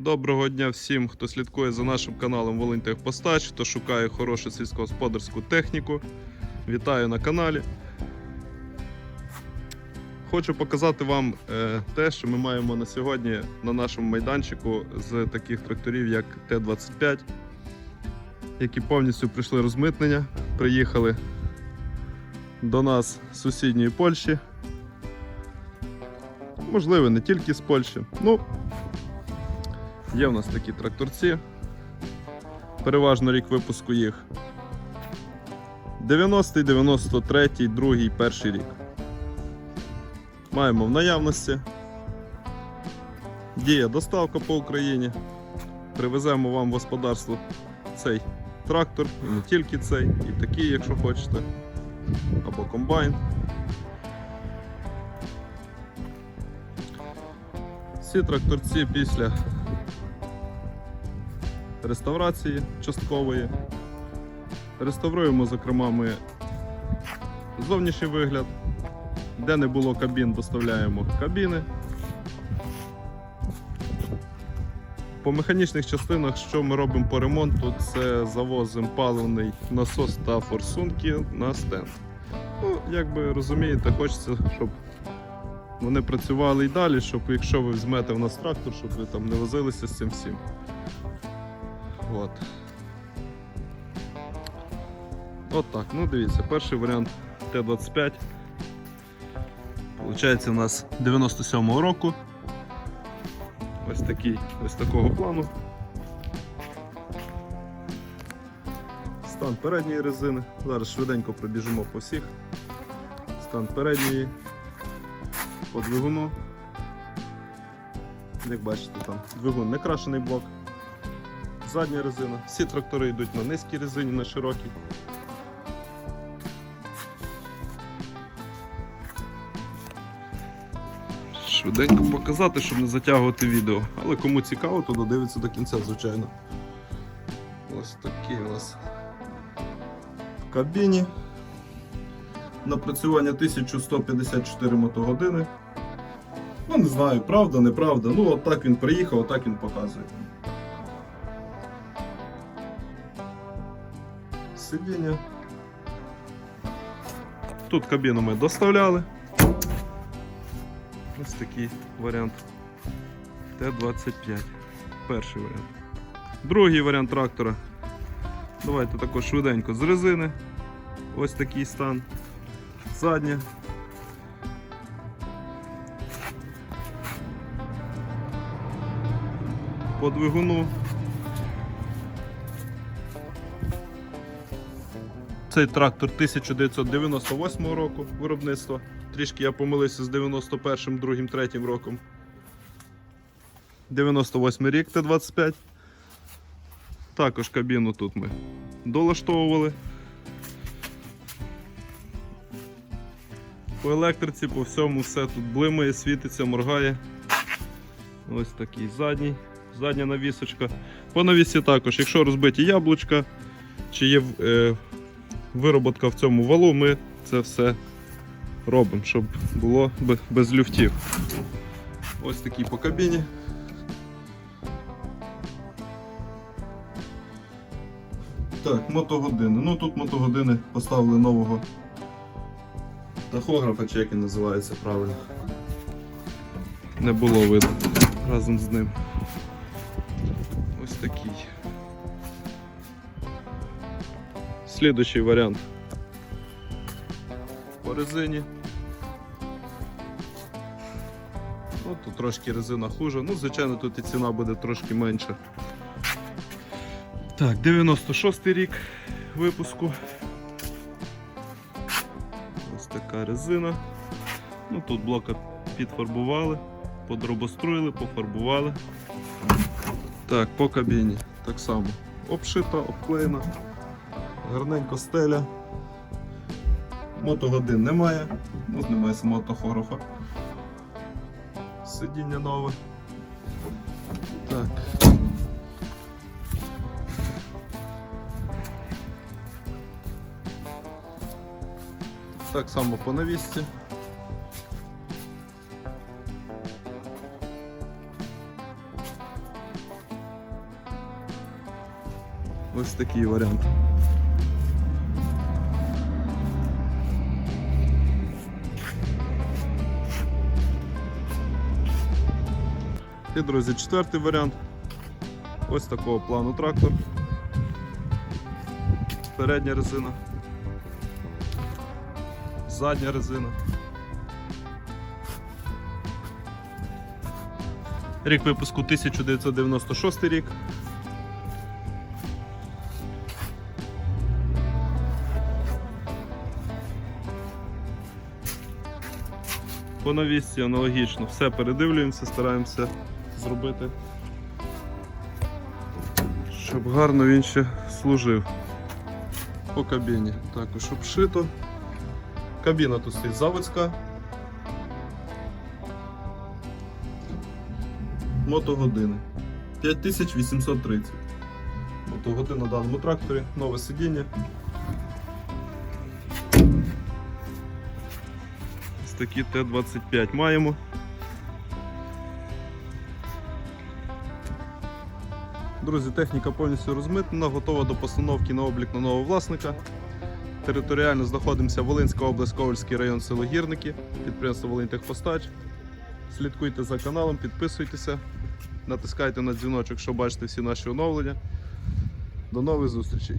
Доброго дня всім, хто слідкує за нашим каналом Волиньтехпостач, хто шукає хорошу сільськогосподарську техніку. Вітаю на каналі. Хочу показати вам е, те, що ми маємо на сьогодні на нашому майданчику з таких тракторів, як Т-25, які повністю пройшли розмитнення, приїхали до нас з сусідньої Польщі. Можливо, не тільки з Польщі. Ну, Є в нас такі тракторці. Переважно рік випуску їх. 90-й, 93-й, 2-й, перший рік. Маємо в наявності. Діє доставка по Україні. Привеземо вам в господарство цей трактор, і не тільки цей, і такий, якщо хочете. Або комбайн. Всі тракторці після реставрації часткової. Реставруємо, зокрема, ми зовнішній вигляд. Де не було кабін, доставляємо кабіни. По механічних частинах, що ми робимо по ремонту, це завозимо паливний насос та форсунки на стенд. Ну, як би розумієте, хочеться, щоб вони працювали і далі, щоб якщо ви візьмете в нас трактор, щоб ви там не возилися з цим всім. От. От так, ну дивіться, перший варіант Т-25. Получається у нас 97-го року. Ось такий, ось такого плану. Стан передньої резини. Зараз швиденько пробіжимо по всіх. Стан передньої по двигуну. Як бачите, там двигун не крашений блок задня резина. Всі трактори йдуть на низькій резині, на широкій. Швиденько показати, щоб не затягувати відео. Але кому цікаво, то додивиться до кінця, звичайно. Ось такий у нас в кабіні. Напрацювання 1154 мотогодини. Ну, не знаю, правда, неправда. Ну, от так він приїхав, отак він показує. Сидіння. Тут кабіну ми доставляли. Ось такий варіант Т-25. Перший варіант. Другий варіант трактора. Давайте також швиденько з резини. Ось такий стан. Задня. По двигуну Цей трактор 1998 року виробництва. Трішки я помилився з 91, 2, 3 роком. 98 рік Т-25. Також кабіну тут ми долаштовували. По електриці, по всьому все тут блимає, світиться, моргає. Ось такий задній, задня навісочка. По навісі також, якщо розбиті яблучка, чи є е, вироботка в цьому валу, ми це все робимо, щоб було без люфтів. Ось такий по кабіні. Так, мотогодини. Ну тут мотогодини поставили нового тахографа, чи як він називається правильно. Не було видно разом з ним. Слідуючий варіант по резині. Ну, тут трошки резина хуже, ну, звичайно, тут і ціна буде трошки менша. Так, 96 рік випуску. Ось така резина. Ну, Тут блока підфарбували, подробоструїли, пофарбували. Так, по кабіні так само обшита, обклеєна гарненько стеля. Мотогодин немає, ну, немає самого. Сидіння нове. Так. Так само по навісці. Ось такий варіант. І, друзі, четвертий варіант. Ось такого плану трактор. Передня резина. Задня резина. Рік випуску 1996 рік. По навісці аналогічно. Все передивлюємося, стараємося зробити, щоб гарно він ще служив. По кабіні також обшито. Кабіна тут стоїть заводська. Мотогодини. 5830. Мотогодин на даному тракторі, нове сидіння. Ось такі Т-25 маємо. Друзі, техніка повністю розмитнена, готова до постановки на облік на нового власника. Територіально знаходимося Волинська область, Ковальський район, село Гірники, підприємство Волинтехпостач. Слідкуйте за каналом, підписуйтеся, натискайте на дзвіночок, щоб бачити всі наші оновлення. До нових зустрічей!